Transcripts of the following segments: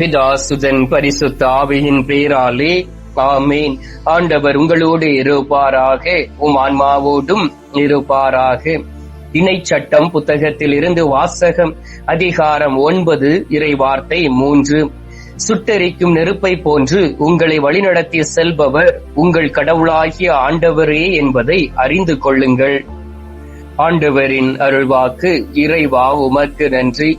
பிதாசுதன் பரிசுத்த ஆவியின் பேராலே. ஆமேன். ஆண்டவர் உங்களோடு இருப்பாராக. உம் ஆன்மாவோடும் இருப்பாராக. இணை சட்டம் புத்தகத்தில் இருந்து வாசகம் அதிகாரம் ஒன்பது இறை வார்த்தை மூன்று. சுட்டெரிக்கும் நெருப்பை போன்று உங்களை வழிநடத்தி செல்பவர் உங்கள் கடவுளாகிய ஆண்டவரே என்பதை அறிந்து கொள்ளுங்கள். ஆண்டவரின் அருள்வாக்கு இறைவா உமக்கு நன்றி.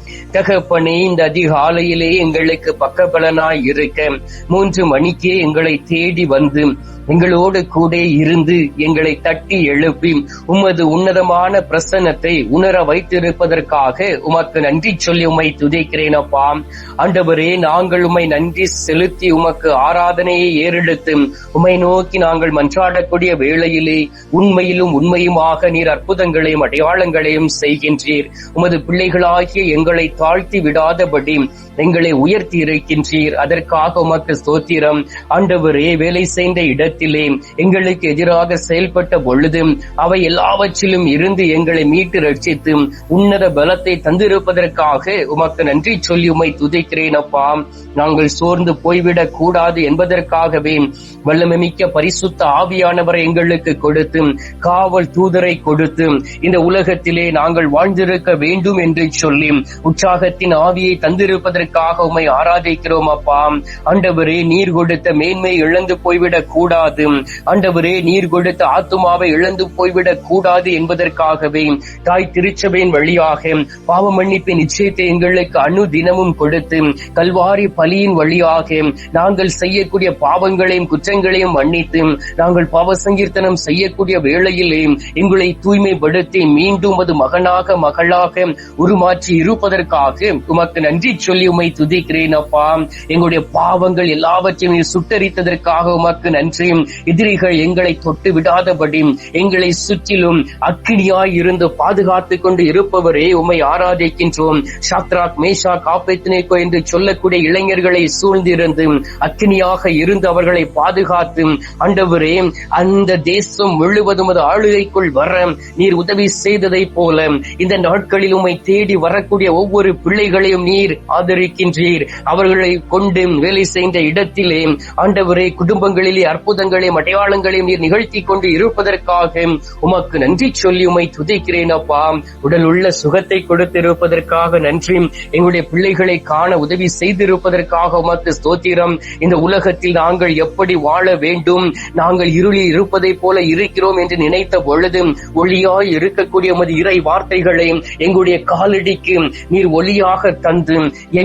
தகப்பனே இந்த அதிகாலையிலே எங்களுக்கு பக்கபலனாய் இருக்க மூன்று மணிக்கே எங்களை தேடி வந்து எங்களோடு கூட இருந்து எங்களை தட்டி எழுப்பி உமது உன்னதமான பிரசன்னத்தை உணர வைத்திருப்பதற்காக உமக்கு நன்றி சொல்லி உம்மை துதைக்கிறேன் அப்பா. ஆண்டவரே நாங்கள் உம்மை நன்றி செலுத்தி உமக்கு ஆராதனையை ஏறெடுத்து உம்மை நோக்கி நாங்கள் மன்றாடக்கூடிய வேளையிலே உண்மையிலும் உண்மையுமாக நீர் அற்புதங்களையும் அடையாளங்களையும் செய்கின்றீர். உமது பிள்ளைகளாகிய எங்களை தாழ்த்தி விடாதபடி எங்களை உயர்த்தி இருக்கின்றீர். அதற்காக உமக்கு ஸ்தோத்திரம். ஆண்டவரே வேலை செய்த இடத்திலே எங்களுக்கு எதிராக செயல்பட்ட பொழுது அவை எல்லாவற்றிலும் இருந்து எங்களை மீட்டு ரட்சித்து உன்னத பலத்தை தந்திருப்பதற்காக உமக்கு நன்றி சொல்லி உமை துதிக்கிறேன் அப்பா. நாங்கள் சோர்ந்து போய்விடக் கூடாது என்பதற்காகவே வல்லமைமிக்க பரிசுத்த ஆவியானவரை எங்களுக்கு கொடுத்து காவல் தூதரை கொடுத்து இந்த உலகத்திலே நாங்கள் வாழ்ந்திருக்க வேண்டும் என்று சொல்லி உற்சாகத்தின் ஆவியை தந்திருப்பதற்கு தந்திருப்பதற்காக உமை ஆராதிக்கிறோம் அப்பா. ஆண்டவரே நீர் கொடுத்த மேன்மை இழந்து போய்விடக் கூடாது. ஆண்டவரே நீர் கொடுத்த ஆத்துமாவை இழந்து போய்விடக் கூடாது என்பதற்காகவே தாய் திருச்சபையின் வழியாக பாவ மன்னிப்பின் நிச்சயத்தை எங்களுக்கு அணு தினமும் கொடுத்து கல்வாரி பலியின் வழியாக நாங்கள் செய்யக்கூடிய பாவங்களையும் குற்றங்களையும் மன்னித்து நாங்கள் பாவ சங்கீர்த்தனம் செய்யக்கூடிய வேளையிலே எங்களை தூய்மைப்படுத்தி மீண்டும் அது மகனாக மகளாக உருமாற்றி இருப்பதற்காக உமக்கு நன்றி சொல்லி உமை துதிக்கிறேன் அப்பா. எங்களுடைய பாவங்கள் எல்லாவற்றையும் நீர் சுட்டரித்ததற்காக உமக்கு நன்றி. எதிரிகள் எங்களை தொட்டு விடாதபடி எங்களை சுற்றிலும் அக்கினியாய் இருந்து பாதுகாத்துக் கொண்டு இருப்பவரே உம்மை ஆராதிக்கின்றோம். சாத்ராக் மேஷா காப்பெத்னேகோ என்று சொல்லக்கூடிய இளைஞர்களை சூழ்ந்திருந்து அக்கினியாக இருந்து அவர்களை பாதுகாத்து ஆண்டவரே அந்த தேசம் முழுவதும் அது ஆளுகைக்குள் வர நீர் உதவி செய்ததை போல இந்த நாட்களில் உம்மை தேடி வரக்கூடிய ஒவ்வொரு பிள்ளைகளையும் நீர் ஆதரி அழைக்கின்றீர். அவர்களை கொண்டு வேலை செய்த இடத்திலே ஆண்டவரை குடும்பங்களிலே அற்புதங்களையும் அடையாளங்களையும் நீர் நிகழ்த்தி கொண்டு இருப்பதற்காக உமக்கு நன்றி சொல்லி உமை துதிக்கிறேன் அப்பா. உடல் உள்ள சுகத்தை கொடுத்திருப்பதற்காக நன்றி. எங்களுடைய பிள்ளைகளை காண உதவி செய்திருப்பதற்காக உமக்கு ஸ்தோத்திரம். இந்த உலகத்தில் நாங்கள் எப்படி வாழ வேண்டும்? நாங்கள் இருளில் இருப்பதை போல இருக்கிறோம் என்று நினைத்த பொழுது ஒளியாய் இருக்கக்கூடிய உமது இறை வார்த்தைகளை எங்களுடைய காலடிக்கு நீர் ஒளியாக தந்து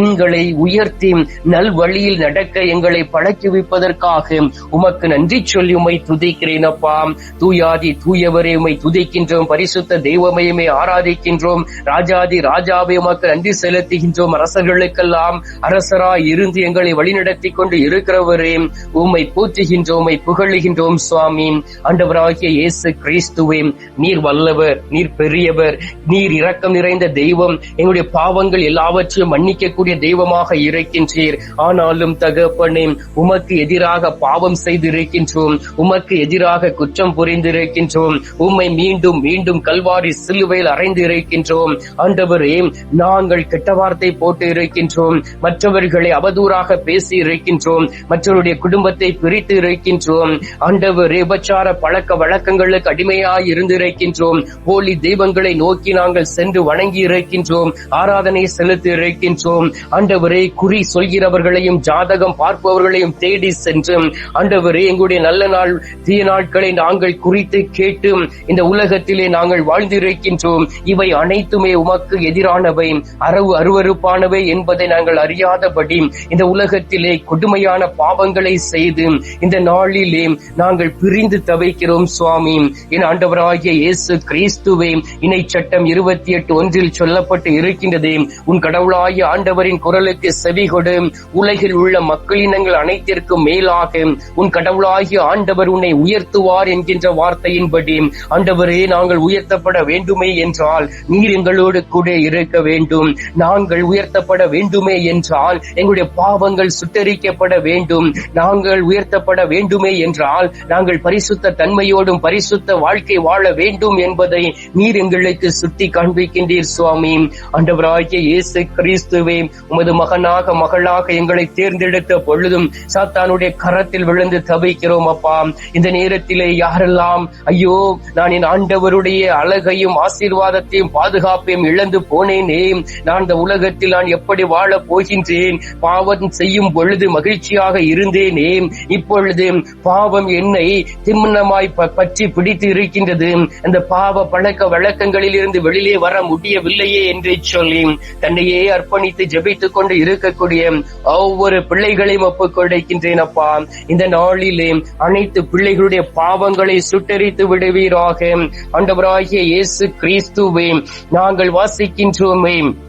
எங்களை உயர்த்தி நல்வழியில் நடக்க எங்களை பழக்கி வைப்பதற்காக உமக்கு நன்றி சொல்லி உமை துதிக்கிறேன் அப்பா. தூயாதி தூயவரே உமை துதிக்கின்றோம். பரிசுத்த தெய்வமயமே ஆராதிக்கின்றோம். ராஜாதி ராஜாவை உமக்கு நன்றி செலுத்துகின்றோம். அரசர்களுக்கெல்லாம் அரசராய் இருந்து எங்களை வழிநடத்தி கொண்டு இருக்கிறவரே உம்மை போற்றுகின்றோம் உம்மை புகழுகின்றோம் சுவாமி. ஆண்டவராகிய இயேசு கிறிஸ்துவே நீர் வல்லவர் நீர் பெரியவர் நீர் இரக்கம் நிறைந்த தெய்வம். எங்களுடைய பாவங்கள் எல்லாவற்றையும் மன்னிக்கக்கூடிய தெய்வமாக இருக்கின்றீர். ஆனாலும் தகப்பனே உமக்கு எதிராக பாவம் செய்திருக்கின்றோம். உமக்கு எதிராக குற்றம் புரிந்திருக்கின்றோம். உம்மை மீண்டும் மீண்டும் கல்வாரி சிலுவையில் அறைந்து இருக்கின்றோம் ஆண்டவரே நாங்கள் கெட்ட வார்த்தை போட்டு இருக்கின்றோம் மற்றவர்களை அவதூறாக பேசி இருக்கின்றோம் மற்றவருடைய குடும்பத்தை பிரித்து இருக்கின்றோம் ஆண்டவர் உபச்சார பழக்க வழக்கங்களுக்கு அடிமையாய் இருந்திருக்கின்றோம். போலி தெய்வங்களை நோக்கி நாங்கள் சென்று வணங்கி இருக்கின்றோம் ஆராதனை செலுத்தி இருக்கின்றோம் ஆண்டவரே குறி சொல்கிறவர்களையும் ஜாதகம் பார்ப்பவர்களையும் தேடி சென்று ஆண்டவரே எங்களுடைய நல்ல நாள் தீய நாட்களை நாங்கள் குறித்து கேட்டு இந்த உலகத்திலே நாங்கள் வாழ்ந்திருக்கின்றோம். இவை அனைத்துமே உமக்கு எதிரானவை அரவு அருவறுப்பானவை என்பதை நாங்கள் அறியாதபடி இந்த உலகத்திலே கொடுமையான பாவங்களை செய்து இந்த நாளிலே நாங்கள் பிரிந்து தவிக்கிறோம் சுவாமி. என் ஆண்டவராகிய இயேசு கிறிஸ்துவே இணை சட்டம் இருபத்தி எட்டு ஒன்றில் சொல்லப்பட்டு இருக்கின்றதே. உன் கடவுளாகிய ஆண்டவரின் ஆண்டவரின் குரலுக்கு செவி கொடு. உலகில் உள்ள மக்களினங்கள் அனைத்திற்கும் மேலாக. உன் கடவுளாகிய ஆண்டவர் உன்னை உயர்த்துவார் என்கின்ற வார்த்தையின்படி. ஆண்டவரே நாங்கள் உயர்த்தப்பட வேண்டுமே என்றால் நீர் எங்களோடு கூட இருக்க வேண்டும். நாங்கள் உயர்த்தப்பட வேண்டுமே என்றால் எங்களுடைய பாவங்கள் சுட்டரிக்கப்பட வேண்டும். நாங்கள் உயர்த்தப்பட வேண்டுமே என்றால் நாங்கள் பரிசுத்த தன்மையோடும் பரிசுத்த வாழ்க்கை வாழ வேண்டும் என்பதை நீர் எங்களுக்கு சுட்டி காண்பிக்கின்றீர் சுவாமி. ஆண்டவராகிய இயேசு கிறிஸ்துவே உமது மகனாக மகளாக எங்களை தேர்ந்தெடுத்த பொழுதும் சாத்தானுடைய கரத்தில் விழுந்து தவிக்கிறோம் அப்பா. இந்த நேரத்திலே யாரெல்லாம் ஐயோ நான் என் ஆண்டவருடைய அழகையும் ஆசீர்வாதத்தையும் பாதுகாப்பையும் இழந்து போனேனே நான் இந்த உலகத்தில் நான் எப்படி வாழப் போகின்றேன்? பாவம் செய்யும் பொழுது மகிழ்ச்சியாக இருந்தேனே. இப்பொழுது பாவம் என்னை திம்மனமாய் பற்றி பிடித்து இருக்கின்றது. அந்த பாவ பழக்க வழக்கங்களில் இருந்து வெளியிலே வர முடியவில்லையே என்று சொல்லி தன்னையே அர்ப்பணித்து வைத்துக் கொண்டு இருக்கக்கூடிய ஒவ்வொரு பிள்ளைகளையும் ஒப்புக் கொடுக்கின்றேன் அப்பா. இந்த நாளிலே அனைத்து பிள்ளைகளுடைய பாவங்களை சுட்டரித்து விடுவீராக. ஆண்டவராகிய இயேசு கிறிஸ்துவே நாங்கள் வாசிக்கின்றோமே.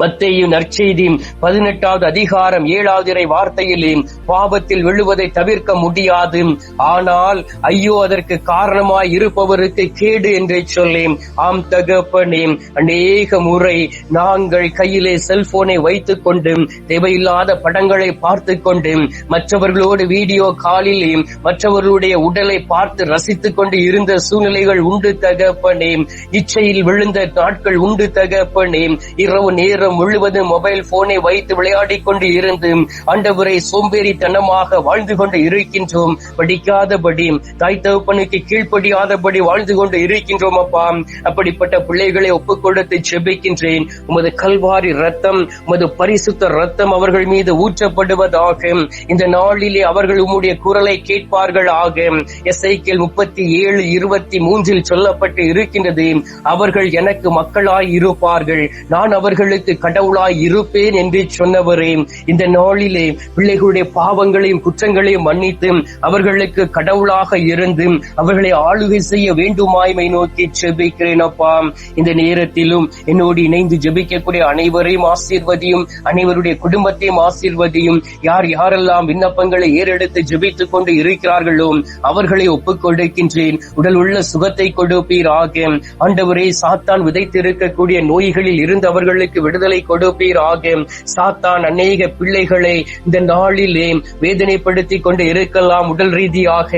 மத்தேயு நற்செய்தி பதினெட்டாவது அதிகாரம் ஏழாவது இறை வார்த்தையிலே பாவத்தில் விழுவதை தவிர்க்க முடியாது. ஆனால் ஐயோ அதற்கு காரணமாய் இருப்பவருக்கு கேடு என்றே சொல்லி. ஆம் தகப்பனே அநேக முறை நாங்கள் கையிலே செல்போனை வைத்துக் கொண்டு தேவையில்லாத படங்களை பார்த்து கொண்டு மற்றவர்களோடு வீடியோ காலிலே மற்றவர்களுடைய உடலை பார்த்து ரசித்துக் கொண்டு இருந்த சூழ்நிலைகள் உண்டு தகப்பனே. இச்சையில் விழுந்த நாட்கள் உண்டு தகப்பனே. இரவு நேரம் முழுவதும் மொபைல் போனை வைத்து விளையாடிக் கொண்டு இருந்து ஆண்டவரை சோம்பேறித்தனமாக வாழ்ந்து கொண்டு இருக்கின்றோம். படிக்காதபடி தாய் தகப்பனுக்கு கீழ்ப்படியாதபடி வாழ்ந்து கொண்டு இருக்கின்றோம் அப்பா. அப்படிப்பட்ட பிள்ளைகளை ஒப்புக் கொடுத்து செபிக்கின்றேன். உமது கல்வாரி ரத்தம் உமது பரிசுத்த ரத்தம் அவர்கள் மீது ஊற்றப்படுவதாக. இந்த நாளிலே அவர்கள் உம்முடைய குரலை கேட்பார்கள் ஆக. எஸ்ஐக்கில் முப்பத்தி ஏழு இருபத்தி மூன்றில் சொல்லப்பட்டு இருக்கின்றது அவர்கள் எனக்கு மக்களாய் இருப்பார்கள். நான் அவர்களுக்கு கடவுளாய் இருப்பேன் என்று சொன்னவரே இந்த நாளிலே பிள்ளைகளுடைய பாவங்களையும் குற்றங்களையும் மன்னித்து அவர்களுக்கு கடவுளாக இருந்து அவர்களை ஆளுகை செய்ய வேண்டுமாய்மை நோக்கி ஜெபிக்கிறேன் அப்பா. இந்த நேரத்திலும் என்னோடு இணைந்து ஜெபிக்கக்கூடிய அனைவரையும் ஆசீர்வதியும் அனைவருடைய குடும்பத்தையும் ஆசீர்வதியும் யார் யாரெல்லாம் விண்ணப்பங்களை ஏறெடுத்து ஜெபித்துக் கொண்டு இருக்கிறார்களோ அவர்களை ஒப்புக் கொடுக்கின்றேன். உடல் உள்ள சுகத்தை கொடுப்பீராக. ஆண்டவரே சாத்தான் விதைத்திருக்கக்கூடிய நோய்களில் இருந்து அவர்களுக்கு விடுதலை கொடுப்பீராக சாத்தான் அநேக பிள்ளைகளை இந்த நாளிலே வேதனைப்படுத்தி கொண்டு இருக்கலாம் உடல் ரீதியாக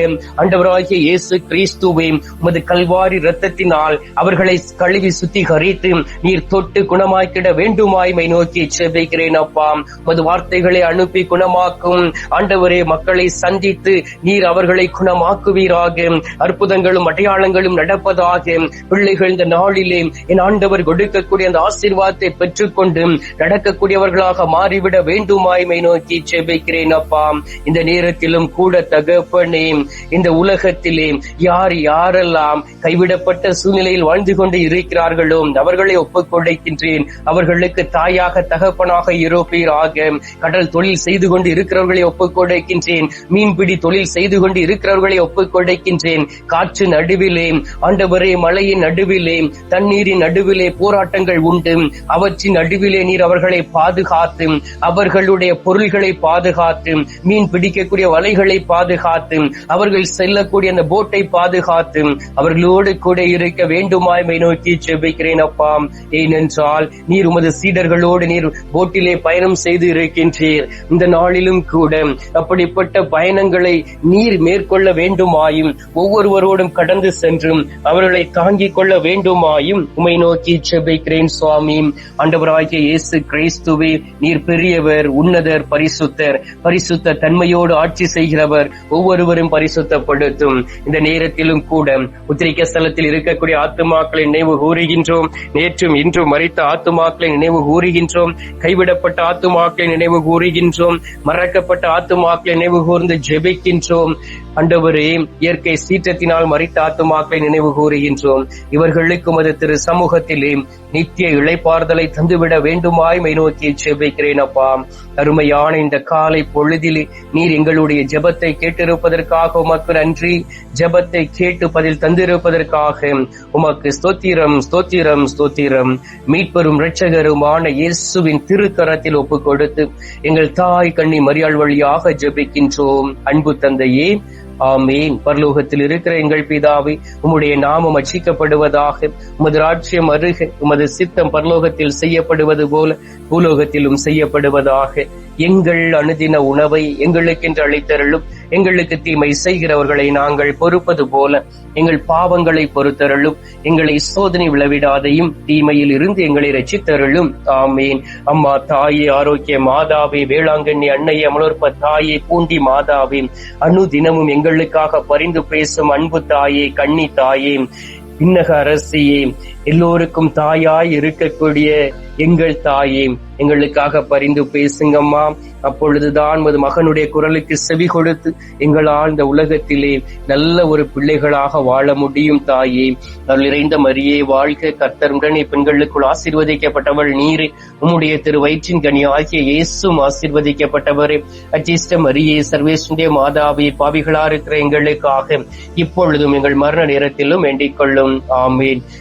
அண்டவராகிய இயேசு கிறிஸ்துவே உமது கல்வாரி இரத்தத்தினால் அவர்களை கழுவி சுத்திகரித்து நீர் தொட்டு குணமாக்கிட வேண்டுமாய்மை நோக்கி செபிக்கிறேன் அப்பா. உமது வார்த்தைகளை அனுப்பி குணமாக்கும். ஆண்டவரே மக்களை சந்தித்து நீர் அவர்களை குணமாக்குவீராக அற்புதங்களும் அடையாளங்களும் நடப்பதாக பிள்ளைகள் இந்த நாளிலே என் ஆண்டவர் கொடுக்கக்கூடிய அந்த ஆசீர்வாதத்தை பெற்றுக் கொண்டு நடக்கக்கூடியவர்களாக மாறிவிட வேண்டுமாய்மை நோக்கி செபிக்கிறேன் அப்பா. இந்த நேரத்திலும் கூட தகப்பனே இந்த உலகத்திலே யார் யாரெல்லாம் கைவிடப்பட்ட சூழ்நிலையில் வாழ்ந்து கொண்டு இருக்கிறார்களோ அவர்களை ஒப்புக்கொடைக்கின்றேன். அவர்களுக்கு தாயாக தகப்பனாக இருப்பீராக கடல் தொழில் செய்து கொண்டு இருக்கிறவர்களை ஒப்புக்கொடைக்கின்றேன். மீன்பிடி தொழில் செய்து கொண்டு இருக்கிறவர்களை ஒப்புக்கொடைக்கின்றேன். காற்று நடுவிலே ஆண்டவரே மலையின் நடுவிலே தண்ணீரின் நடுவிலே போராட்டங்கள் உண்டு. அவற்றின் நடுவிலே நீர் அவர்களை பாதுகாத்து அவர்களுடைய பொருள்களை பாதுகாத்து மீன் பிடிக்கக்கூடிய வலைகளை பாதுகாத்து அவர்கள் செல்லக்கூடிய அந்த போட்டை பாதுகாத்து அவர்களோடு கூட இருக்க வேண்டுமாய்மை நோக்கி செபிக்கிறேன் அப்பா. ஏனென்றால் நீர் உமது சீடர்களோடு நீர் போட்டிலே பயணம் செய்து இருக்கின்றீர். இந்த நாளிலும் கூட அப்படிப்பட்ட பயணங்களை நீர் மேற்கொள்ள வேண்டுமாயும் ஒவ்வொருவரோடும் கடந்து சென்றும் அவர்களை தாங்கிக் கொள்ள வேண்டுமாயும் உமை நோக்கி செபிக்கிறேன் சுவாமி. ஆண்டவராகிய இயேசு கிறிஸ்துவே நீர் பெரியவர் உன்னதர் பரிசுத்தர். பரிசுத்த தன்மையோடு ஆட்சி செய்கிறவர் ஒவ்வொருவரும் பரிசுத்தப்படுத்தும். இந்த நேரத்திலும் கூட உத்திரிக்க ஸ்தலத்தில் இருக்கக்கூடிய ஆத்துமாக்களை நினைவு கூறுகின்றோம். நேற்றும் இன்றும் மறித்த ஆத்துமாக்களை நினைவு கூறுகின்றோம். கைவிடப்பட்ட ஆத்துமாக்களை நினைவு கூறுகின்றோம். மறக்கப்பட்ட ஆத்துமாக்களை நினைவு கூர்ந்து ஜெபிக்கின்றோம். அண்டவரே இயற்கை சீற்றத்தினால் மறித்த ஆத்துமாக்களை நினைவு கூறுகின்றோம். இவர்களுக்கும் அது திரு சமூகத்திலே நித்திய இழைப்பார்தலை தந்து விட வேண்டுமாய் மை நோக்கி செபிக்கிறேன் அப்பா. அருமையான இந்த காலை பொழுதில் நீர் எங்களுடைய ஜெபத்தை கேட்டிருப்பதற்காக உமக்கு நன்றி. ஜெபத்தை கேட்டு பதில் தந்திருப்பதற்காக உமக்கு ஸ்தோத்திரம் ஸ்தோத்திரம் ஸ்தோத்திரம். மீட்பெரும் இரட்சகருமான இயேசுவின் திருக்கரத்தில் ஒப்பு கொடுத்து எங்கள் தாய் கண்ணி மரியாள் வழியாக ஜெபிக்கின்றோம். அன்பு தந்தையே ஆமீன். பரலோகத்தில் இருக்கிற எங்கள் பிதாவை உம்முடைய நாமம் அச்சிக்கப்படுவதாக உமது ராட்சியம் அருக உமது சித்தம் பரலோகத்தில் செய்யப்படுவது போல பூலோகத்திலும் செய்யப்படுவதாக எங்கள் அனுதின உணவை எங்களுக்கென்று அளித்தருளும். எங்களுக்கு தீமை செய்கிறவர்களை நாங்கள் பொறுப்பது போல எங்கள் பாவங்களை பொறுத்தருளும். எங்களை சோதனை விளைவிடாதையும் தீமையில் இருந்து எங்களை ரசித்தருளும் ஆமேன். அம்மா தாயே ஆரோக்கிய மாதாவே வேளாங்கண்ணி அன்னை அமலோற்ப தாயே பூண்டி மாதாவே அணு தினமும் எங்களுக்காக பரிந்து பேசும் அன்பு தாயே கண்ணி தாயே இன்னக அரசியே எல்லோருக்கும் தாயாய் இருக்கக்கூடிய எங்கள் தாயே எங்களுக்காக பரிந்து பேசுங்கம்மா. அப்பொழுதுதான் உமது மகனுடைய குரலுக்கு செவி கொடுத்து எங்களால் இந்த உலகத்திலே நல்ல ஒரு பிள்ளைகளாக வாழ முடியும் தாயே. அருள் இறைந்த மரியே வாழ்க கர்த்தருடனே பெண்களுக்குள் ஆசீர்வதிக்கப்பட்டவள் நீரே. உம்முடைய திரு வயிற்றின் கனி ஆகிய இயேசும் ஆசீர்வதிக்கப்பட்டவரே. அச்சிஷ்ட மரியே சர்வேசுடைய மாதாவே பாவிகளா இருக்கிற எங்களுக்காக இப்பொழுதும் எங்கள் மரண நேரத்திலும் வேண்டிக் கொள்ளும். ஆமேன்.